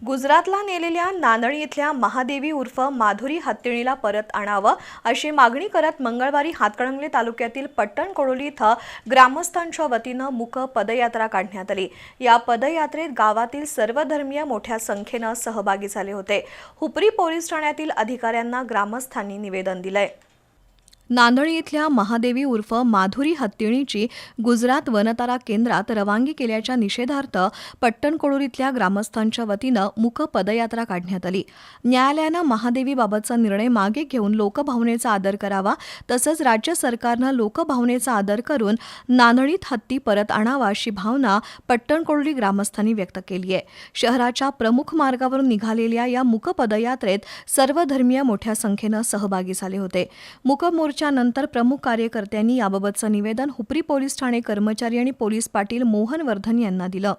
गुजरातला नेलेल्या नांदणी इथल्या महादेवी उर्फ माधुरी हत्तीणीला परत आणावं अशी मागणी करत मंगळवारी हातकणंगले तालुक्यातील पट्टण कोडोली इथं ग्रामस्थांच्या वतीनं मुक पदयात्रा काढण्यात आली. या पदयात्रेत गावातील सर्वधर्मीय मोठ्या संख्येनं सहभागी झाले होते. हुपरी पोलीस ठाण्यातील अधिकाऱ्यांना ग्रामस्थांनी निवेदन दिलंय. नांदणी इथल्या महादेवी उर्फ माधुरी हत्तीणीची गुजरात वनतारा केंद्रात रवानगी केल्याच्या निषेधार्थ पट्टणकोडूर इथल्या ग्रामस्थांच्या वतीनं मुक पदयात्रा काढण्यात आली. न्यायालयानं महादेवीबाबतचा निर्णय मागे घेऊन लोकभावनेचा आदर करावा तसंच राज्य सरकारनं लोकभावनेचा आदर करून नांदणीत हत्ती परत आणावा अशी भावना पट्टणकोडली ग्रामस्थांनी व्यक्त केली आहे. शहराच्या प्रमुख मार्गावरून निघालेल्या या मुक पदयात्रेत सर्वधर्मीय मोठ्या संख्येनं सहभागी झाले होते. चर्चा नंतर प्रमुख कार्यकर्त्यांनी याबाबतचं निवेदन हुपरी पोलीस ठाणे कर्मचारी आणि पोलीस पाटील मोहन वर्धन यांना दिलं.